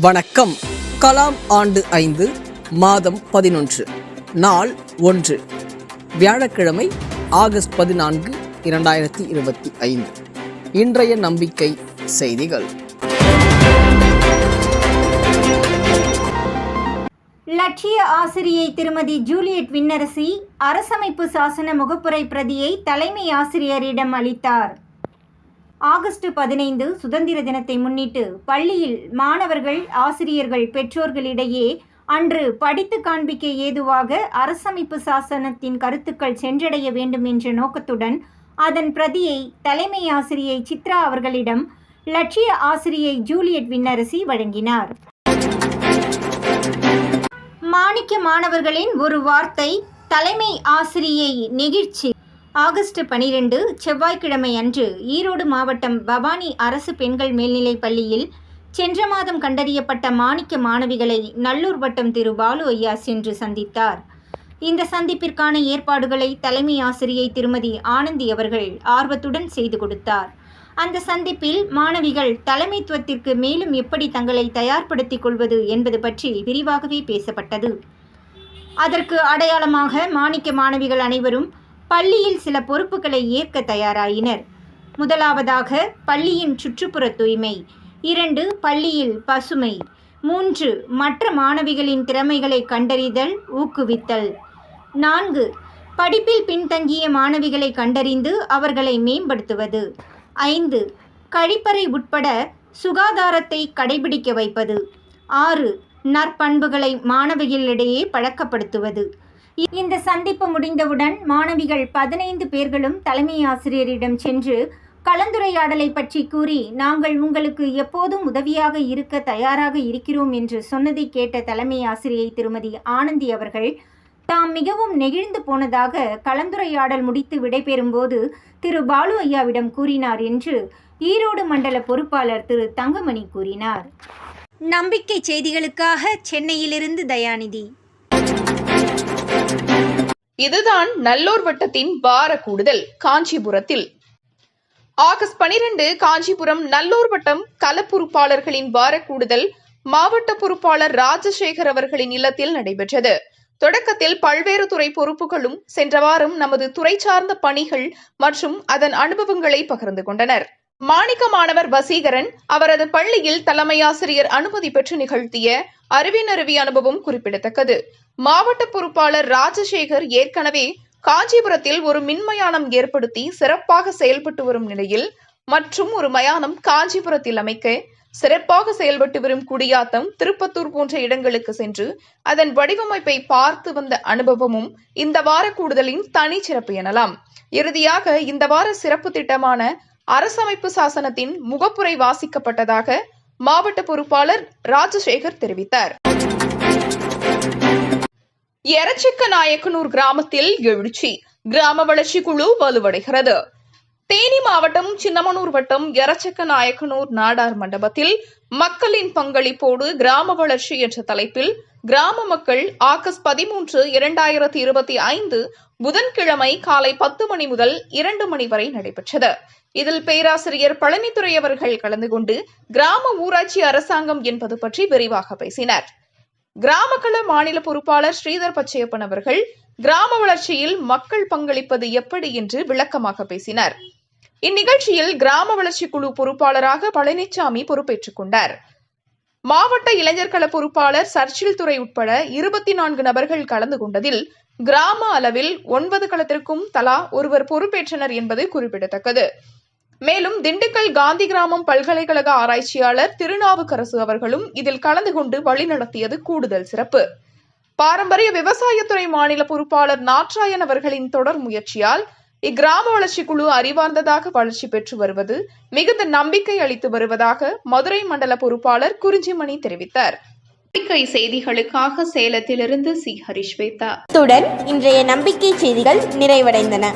வணக்கம். கலாம் ஆண்டு ஐந்து மாதம் பதினொன்று நாள் ஒன்று. வியாழக்கிழமை ஆகஸ்ட் பதினான்கு இரண்டாயிரத்தி இருபத்தி ஐந்து. இன்றைய நம்பிக்கை செய்திகள். லட்சிய ஆசிரியை திருமதி ஜூலியட் விண்ணரசி அரசமைப்பு சாசன முகப்புரை பிரதியை தலைமை ஆசிரியரிடம் அளித்தார். ஆகஸ்ட் பதினைந்து சுதந்திர தினத்தை முன்னிட்டு பள்ளியில் மாணவர்கள் ஆசிரியர்கள் பெற்றோர்களிடையே அன்று படித்து காண்பிக்க ஏதுவாக அரசமைப்பு சாசனத்தின் கருத்துக்கள் சென்றடைய வேண்டும் என்ற நோக்கத்துடன் அதன் பிரதியை தலைமை ஆசிரியை சித்ரா அவர்களிடம் லட்சிய ஆசிரியை ஜூலியட் விண்ணரசி வழங்கினார். மாணிக்க மாணவர்களின் ஒரு வார்த்தை தலைமை ஆசிரியை நெகிழ்ச்சி. ஆகஸ்ட் பனிரெண்டு செவ்வாய்க்கிழமை அன்று ஈரோடு மாவட்டம் பவானி அரசு பெண்கள் மேல்நிலைப் பள்ளியில் சென்ற மாதம் கண்டறியப்பட்ட மாணிக்க மாணவிகளை நல்லூர் வட்டம் திரு பாலு ஐயா சென்று சந்தித்தார். இந்த சந்திப்பிற்கான ஏற்பாடுகளை தலைமை ஆசிரியை திருமதி ஆனந்தி அவர்கள் ஆர்வத்துடன் செய்து கொடுத்தார். அந்த சந்திப்பில் மாணவிகள் தலைமைத்துவத்திற்கு மேலும் எப்படி தங்களை தயார்படுத்திக் கொள்வது என்பது பற்றி விரிவாகவே பேசப்பட்டது. அதற்கு அடையாளமாக மாணிக்க மாணவிகள் அனைவரும் பள்ளியில் சில பொறுப்புகளை ஏற்க தயாராயினர். முதலாவதாக பள்ளியின் சுற்றுப்புற தூய்மை. இரண்டு பள்ளியில் பசுமை. மூன்று மற்ற மாணவிகளின் திறமைகளை கண்டறிதல் ஊக்குவித்தல். நான்கு படிப்பில் பின்தங்கிய மாணவிகளை கண்டறிந்து அவர்களை மேம்படுத்துவது. ஐந்து கழிப்பறை உட்பட சுகாதாரத்தை கடைபிடிக்க வைப்பது. ஆறு நற்பண்புகளை மாணவிகளிடையே பழக்கப்படுத்துவது. இந்த சந்திப்பு முடிந்தவுடன் மாணவிகள் பதினைந்து பேர்களும் தலைமை ஆசிரியரிடம் சென்று கலந்துரையாடலை பற்றி கூறி நாங்கள் உங்களுக்கு எப்போதும் உதவியாக இருக்க தயாராக இருக்கிறோம் என்று சொன்னதை கேட்ட தலைமை ஆசிரியை திருமதி ஆனந்தி அவர்கள் தாம் மிகவும் நெகிழ்ந்து போனதாக கலந்துரையாடல் முடித்து விடைபெறும்போது திரு. பாலு ஐயாவிடம் கூறினார் என்று ஈரோடு மண்டல பொறுப்பாளர் திரு. தங்கமணி கூறினார். நம்பிக்கை செய்திகளுக்காக சென்னையிலிருந்து தயாநிதி. இதுதான் நல்லோர் வட்டத்தின் வார கூடுதல் காஞ்சிபுரத்தில். ஆகஸ்ட் பனிரெண்டு காஞ்சிபுரம் நல்லூர் வட்டம் கள பொறுப்பாளர்களின் வார கூடுதல் மாவட்ட பொறுப்பாளர் ராஜசேகர் அவர்களின் இல்லத்தில் நடைபெற்றது. தொடக்கத்தில் பல்வேறு துறை பொறுப்புகளும் சென்ற வாரம் நமது துறை சார்ந்த பணிகள் மற்றும் அதன் அனுபவங்களை பகிர்ந்து கொண்டனர். மாணிக்க மாணவர் வசீகரன் அவரது பள்ளியில் தலைமை ஆசிரியர் அனுமதி பெற்று நிகழ்த்திய அறிவினருவி அனுபவம் குறிப்பிடத்தக்கது. மாவட்ட பொறுப்பாளர் ராஜசேகர் ஏற்கனவே காஞ்சிபுரத்தில் ஒரு மின்மயானம் ஏற்படுத்தி சிறப்பாக செயல்பட்டு வரும் நிலையில் மற்றும் ஒரு மயானம் காஞ்சிபுரத்தில் அமைக்க சிறப்பாக செயல்பட்டு வரும் குடியாத்தம் திருப்பத்தூர் போன்ற இடங்களுக்கு சென்று அதன் வடிவமைப்பை பார்த்து வந்த அனுபவமும் இந்த வார கூடுதலின் தனி சிறப்பு எனலாம். இறுதியாக இந்த வார சிறப்பு திட்டமான அரசமைப்பு சாசனத்தின் முகப்புரை வாசிக்கப்பட்டதாக மாவட்ட பொறுப்பாளர் ராஜசேகர் தெரிவித்தார். எரச்சிக்க நாயக்கனூர் கிராமத்தில் எழுச்சி. கிராம வளர்ச்சி குழு வலுவடைகிறது. தேனி மாவட்டம் சின்னமனூர் வட்டம் எரச்சக்க நாயக்கனூர் நாடார் மண்டபத்தில் மக்களின் பங்களிப்போடு கிராம வளர்ச்சி என்ற தலைப்பில் கிராம மக்கள் ஆகஸ்ட் பதிமூன்று இரண்டாயிரத்தி இருபத்தி ஐந்து புதன்கிழமை காலை பத்து மணி முதல் இரண்டு மணி வரை நடைபெற்றது. இதில் பேராசிரியர் பழனித்துறை அவர்கள் கலந்து கொண்டு கிராம ஊராட்சி அரசாங்கம் என்பது பற்றி விரிவாக பேசினர். கிராமக்கள மாநில பொறுப்பாளர் ஸ்ரீதர் பச்சையப்பன் அவர்கள் கிராம வளர்ச்சியில் மக்கள் பங்களிப்பது எப்படி என்று விளக்கமாக பேசினார். இந்நிகழ்ச்சியில் கிராம வளர்ச்சி குழு பொறுப்பாளராக பழனிசாமி பொறுப்பேற்றுக் கொண்டார். மாவட்ட இளைஞர்கள பொறுப்பாளர் சர்ச்சில் துறை உட்பட இருபத்தி நான்கு நபர்கள் கலந்து கொண்டதில் கிராம அளவில் ஒன்பது களத்திற்கும் தலா ஒருவர் பொறுப்பேற்றனர் என்பது குறிப்பிடத்தக்கது. மேலும் திண்டுக்கல் காந்தி கிராமம் பல்கலைக்கழக ஆராய்ச்சியாளர் திருநாவுக்கரசு அவர்களும் இதில் கலந்து கொண்டு வழிநடத்தியது கூடுதல் சிறப்பு. பாரம்பரிய விவசாயத்துறை மாநில பொறுப்பாளர் நாற்றாயன் அவர்களின் தொடர் முயற்சியால் இக்கிராம வளர்ச்சி குழு அறிவார்ந்ததாக வளர்ச்சி பெற்று வருவது மிகுந்த நம்பிக்கை அளித்து வருவதாக மதுரை மண்டல பொறுப்பாளர் குறிஞ்சிமணி தெரிவித்தார். நம்பிக்கை செய்திகளுக்காக சேலத்திலிருந்து சி. ஹரிஸ்வேதா இத்துடன் இன்றைய நம்பிக்கை செய்திகள் நிறைவடைந்தன.